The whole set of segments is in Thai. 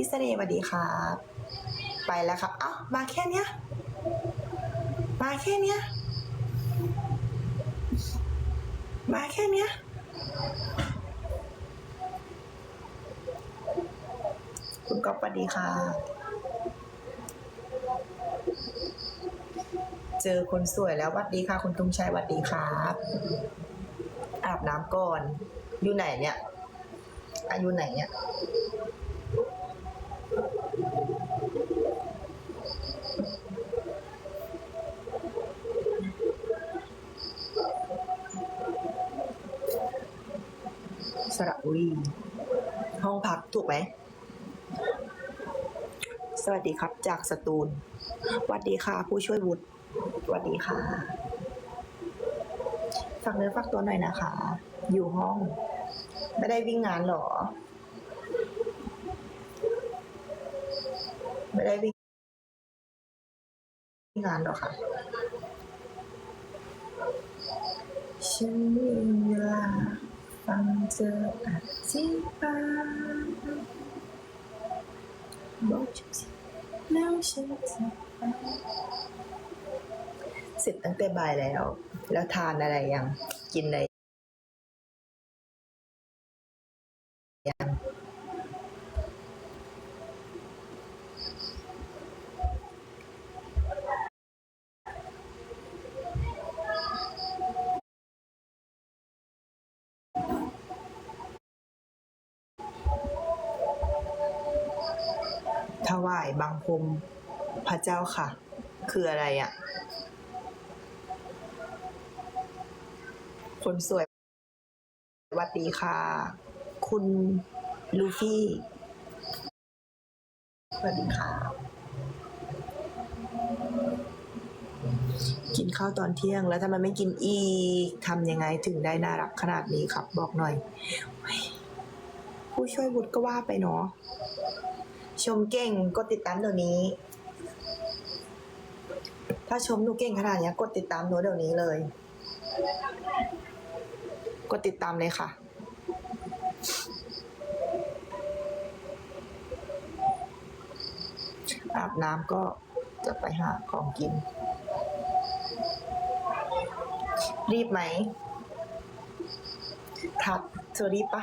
พี่เสน่ห์สวัสดีครับ ไปแล้วครับ เอ้ามาแค่เนี้ย มาแค่เนี้ย มาแค่เนี้ยคุณก๊อฟสวัสดีค่ะ เจอคนสวยแล้วหวัดดีค่ะ คุณตุงชัยหวัดดีครับอาบน้ำก่อน อยู่ไหนเนี่ยอายุไหนเนี่ย สระ บุรีห้องพักถูกไหม สวัสดีครับจากสตูลสวัสดีค่ะ ผู้ช่วยวุฒิสวัสดีค่ะฝากเนื้อฝากตัวหน่อยนะคะ อยู่ห้อง ไม่ได้วิ่งงานหรอ ไม่ได้วิ่งงานหรอค่ะฉันมีเวลา ฟังเธออธิบายบอกฉันสิแล้วฉันจะไปเสร็จตั้งแต่บ่ายแล้ว แล้วทานอะไรยัง กินอะไรยังายบังคมพระเจ้าค่ะ คืออะไรอะ่ะ คนสวยสวัสดีค่ะ คุณลูฟี่สวัสดีค่ะ กินข้าวตอนเที่ยงแล้วทำไมไม่กินอีกทำยังไงถึงได้น่ารักขนาดนี้ครับ บอกหน่อยเฮ้ยผู้ช่วยบุตรก็ว่าไปเนาะ ชมเก่งกดติดตามเดี๋ยวนี้ ถ้าชมหนูเก่งขนาดเนี้ยกดติดตามหนูเดี๋ยวนี้เลย กดติดตามเลยค่ะ อาบน้ำก็จะไปหาของกิน รีบไหมครับเธอรีบปะ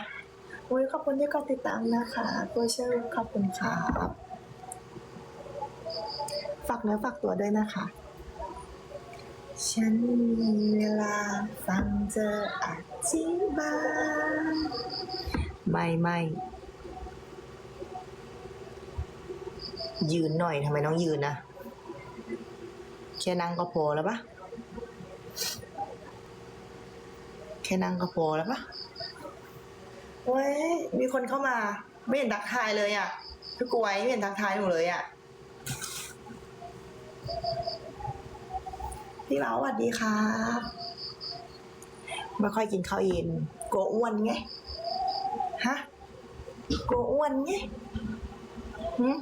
อ้ยขอบคุณที่กดติดตามนะคะตัวเชื่อขอบคุณครับฝากเนื้อฝากตัวด้วยนะคะ ฉันมีเวลาฟังเธออธิบายไม่ไม่ ยืนหน่อยทำไมต้องยืนนะ แค่นั่งก็พอแล้วปะแค่นั่งก็พอแล้วปะ เว้ยมีคนเข้ามา ไม่เห็นทักทายเลยอะพี่กวยไม่เห็นทักทายหนูเลยอะพี่เบาสวัสดีครับไม่ค่อยกินข้าวเย็นกลัวอ้วนไงฮะกลัวอ้วนไงหืม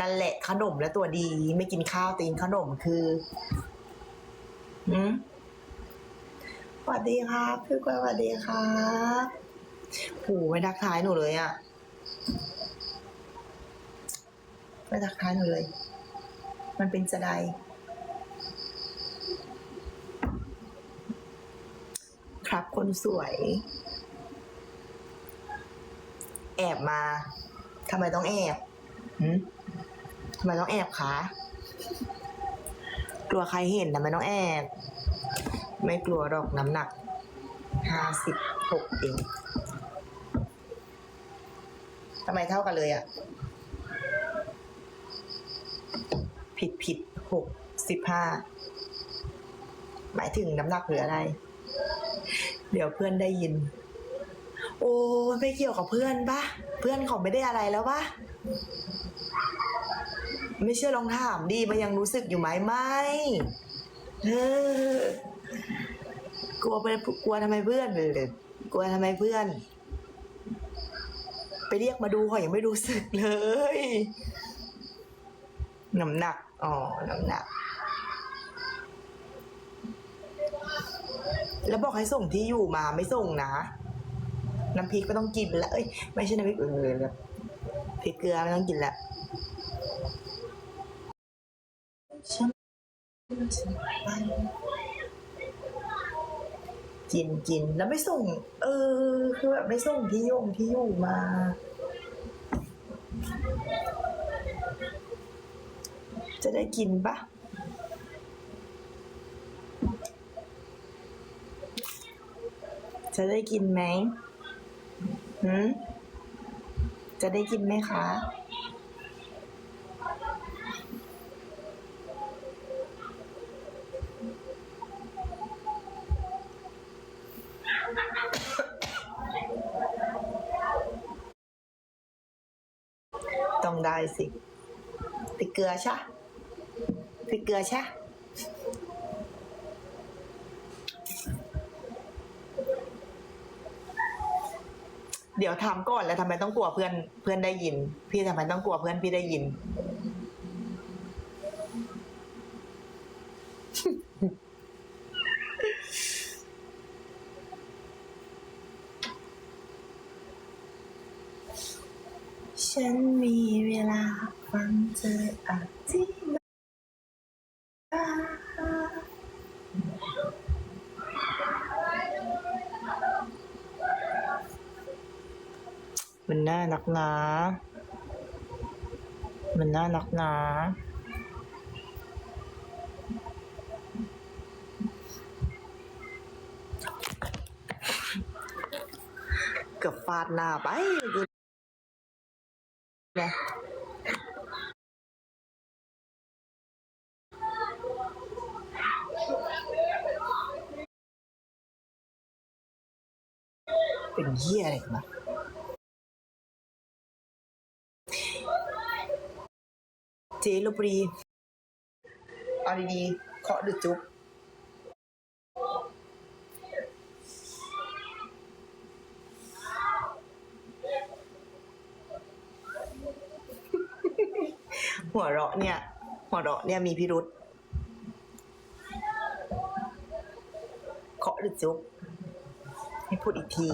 นั่นแหละขนมและตัวดี ไม่กินข้าวตีนขนมคือหืม สวัสดีครับพี่กวยสวัสดีครับโหไม่ทักทายหนูเลยอะไม่ทักทายหนูเลย มันเป็นจะไดครับคนสวย แอบมาทำไมต้องแอบทำไมต้องแอบคะกลัวใครเห็นทำไมต้องแอบ ไม่กลัวหรอกน้ำหนักห้าสิบหกเองทำไมเท่ากันเลยอะผิดผิดหกสิบห้าหมายถึงน้ำหนักหรืออะไร เดี๋ยวเพื่อนได้ยิน โอ้ไม่เกี่ยวกับเพื่อนปะเพื่อนเขาไม่ได้อะไรแล้วปะไม่เชื่อลองถามดีมันยังรู้สึกอยู่ไหมไม่เออ กลัวไปกลัวทำไมเพื่อนเลยกลัวทำไมเพื่อน ไปเรียกมาดูเขายังไม่รู้สึกเลยน้ำหนักอ๋อน้ำหนัก แล้วบอกให้ส่งที่อยู่มาไม่ส่งนะน้ำพริกไม่ต้องกินแล้วเอ้ยไม่ใช่น้ำพริกเออแบบพริกเกลือไม่ต้องกินแล้วฉัน กินกินแล้วไม่ส่ง เออ คือแบบไม่ส่งที่ยงที่อยู่มา จะได้กินปะจะได้กินไหมหืมจะได้กินไหมคะ ได้สิติเกลือใช่ติเกลือใช่เดี๋ยวทำก่อนแล้วทำไมต้องกลัวเพื่อนเพื่อนได้ยิน พี่ทำไมต้องกลัวเพื่อนพี่ได้ยิน ฉันมีเวลาฟังเธออธิบายมันน่านักนามันน่านักนาเกือบฟาดหน้าไป นี่ยเป็นเหี้ยอะไรกันวะเจลบรีเอาดีๆเคาะหรือจุ๊บ หัวเราะเนี่ย หัวเราะเนี่ยมีพิรุษเคาะหรือจุ๊บให้พูดอีกที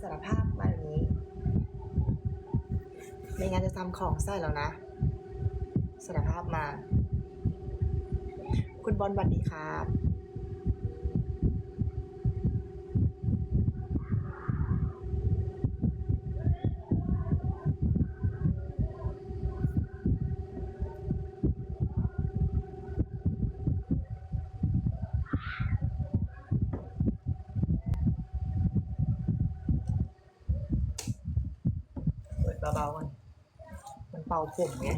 สารภาพมาแบบนี้ ไม่งั้นจะทำของใส่แล้วนะสารภาพมา คุณบอลสวัสดีครับ เปิดเบาๆกันมันเป่าผมไง